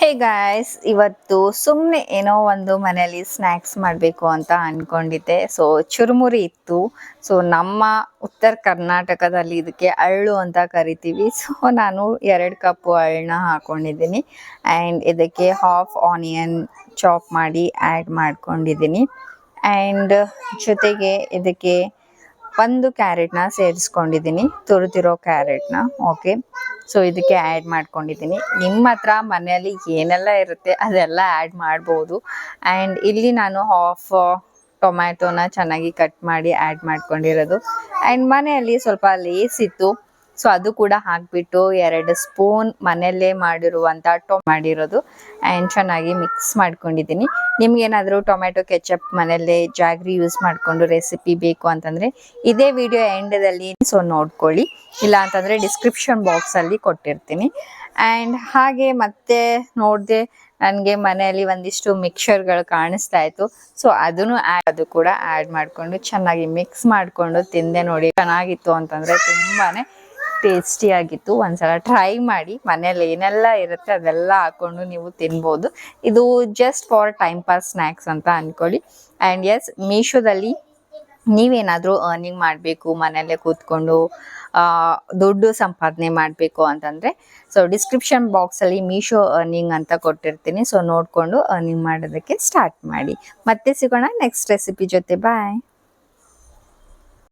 Hey guys ಇವತ್ತು ಸುಮ್ಮನೆ ಏನೋ ಒಂದು ಮನೆಯಲ್ಲಿ ಸ್ನ್ಯಾಕ್ಸ್ ಮಾಡಬೇಕು ಅಂತ ಅನ್ಕೊಂಡಿದ್ದೆ. ಸೊ ಚುರುಮುರಿ ಇತ್ತು. ಸೊ ನಮ್ಮ ಉತ್ತರ ಕರ್ನಾಟಕದಲ್ಲಿ ಇದಕ್ಕೆ ಅಳ್ಳು ಅಂತ ಕರಿತೀವಿ. ಸೊ ನಾನು ಎರಡು ಕಪ್ಪು ಅಳ್ಳನ್ನ ಹಾಕ್ಕೊಂಡಿದ್ದೀನಿ ಆ್ಯಂಡ್ ಇದಕ್ಕೆ ಹಾಫ್ ಆನಿಯನ್ ಚಾಪ್ ಮಾಡಿ ಆ್ಯಡ್ ಮಾಡ್ಕೊಂಡಿದ್ದೀನಿ. ಆ್ಯಂಡ್ ಜೊತೆಗೆ ಇದಕ್ಕೆ ಒಂದು ಕ್ಯಾರೆಟ್ನ ಸೇರಿಸ್ಕೊಂಡಿದ್ದೀನಿ. ತುರಿದಿರೋ ಕ್ಯಾರೆಟ್ನ ಓಕೆ ಸೊ ಇದಕ್ಕೆ ಆ್ಯಡ್ ಮಾಡ್ಕೊಂಡಿದ್ದೀನಿ. ನಿಮ್ಮ ಹತ್ರ ಮನೆಯಲ್ಲಿ ಏನೆಲ್ಲ ಇರುತ್ತೆ ಅದೆಲ್ಲ ಆ್ಯಡ್ ಮಾಡ್ಬೋದು. ಆ್ಯಂಡ್ ಇಲ್ಲಿ ನಾನು ಹಾಫ್ ಟೊಮ್ಯಾಟೊನ ಚೆನ್ನಾಗಿ ಕಟ್ ಮಾಡಿ ಆ್ಯಡ್ ಮಾಡ್ಕೊಂಡಿರೋದು. ಆ್ಯಂಡ್ ಮನೆಯಲ್ಲಿ ಸ್ವಲ್ಪ ಲೇಸ್ ಇತ್ತು. ಸೊ ಅದು ಕೂಡ ಹಾಕ್ಬಿಟ್ಟು ಎರಡು ಸ್ಪೂನ್ ಮನೆಯಲ್ಲೇ ಮಾಡಿರುವಂಥ ಟೊ ಮಾಡಿರೋದು. ಆ್ಯಂಡ್ ಚೆನ್ನಾಗಿ ಮಿಕ್ಸ್ ಮಾಡ್ಕೊಂಡಿದ್ದೀನಿ. ನಿಮ್ಗೇನಾದರೂ ಟೊಮ್ಯಾಟೊ, ಕೆಚಪ್ ಮನೆಯಲ್ಲೇ ಜಾಗ್ರಿ ಯೂಸ್ ಮಾಡಿಕೊಂಡು ರೆಸಿಪಿ ಬೇಕು ಅಂತಂದರೆ ಇದೇ ವಿಡಿಯೋ ಎಂಡದಲ್ಲಿ ಸೊ ನೋಡ್ಕೊಳ್ಳಿ. ಇಲ್ಲ ಅಂತಂದರೆ ಡಿಸ್ಕ್ರಿಪ್ಷನ್ ಬಾಕ್ಸಲ್ಲಿ ಕೊಟ್ಟಿರ್ತೀನಿ. ಆ್ಯಂಡ್ ಹಾಗೆ ಮತ್ತೆ ನೋಡಿದೆ ನನಗೆ ಮನೆಯಲ್ಲಿ ಒಂದಿಷ್ಟು ಮಿಕ್ಸರ್ಗಳು ಕಾಣಿಸ್ತಾ ಇತ್ತು. ಸೊ ಅದನ್ನು ಅದು ಕೂಡ ಆ್ಯಡ್ ಮಾಡಿಕೊಂಡು ಚೆನ್ನಾಗಿ ಮಿಕ್ಸ್ ಮಾಡಿಕೊಂಡು ತಿಂದೆ ನೋಡಿ. ಚೆನ್ನಾಗಿತ್ತು ಅಂತಂದರೆ ತುಂಬಾ ಟೇಸ್ಟಿಯಾಗಿತ್ತು ಒಂದ್ಸಲ ಟ್ರೈ ಮಾಡಿ. ಮನೇಲಿ ಏನೆಲ್ಲ ಇರುತ್ತೆ ಅದೆಲ್ಲ ಹಾಕೊಂಡು ನೀವು ತಿನ್ಬೋದು. ಇದು just for time pass snacks ಅಂತ ಅಂದ್ಕೊಳ್ಳಿ ಆ್ಯಂಡ್ ಎಸ್ ಮೀಶೋದಲ್ಲಿ ನೀವೇನಾದರೂ ಅರ್ನಿಂಗ್ ಮಾಡಬೇಕು, ಮನೆಯಲ್ಲೇ ಕೂತ್ಕೊಂಡು ದುಡ್ಡು ಸಂಪಾದನೆ ಮಾಡಬೇಕು ಅಂತಂದರೆ ಸೊ ಡಿಸ್ಕ್ರಿಪ್ಷನ್ ಬಾಕ್ಸಲ್ಲಿ ಮೀಶೋ ಅರ್ನಿಂಗ್ ಅಂತ ಕೊಟ್ಟಿರ್ತೀನಿ. ಸೊ ನೋಡಿಕೊಂಡು ಅರ್ನಿಂಗ್ ಮಾಡೋದಕ್ಕೆ ಸ್ಟಾರ್ಟ್ ಮಾಡಿ. ಮತ್ತೆ ಸಿಗೋಣ ನೆಕ್ಸ್ಟ್ ರೆಸಿಪಿ ಜೊತೆ. ಬಾಯ್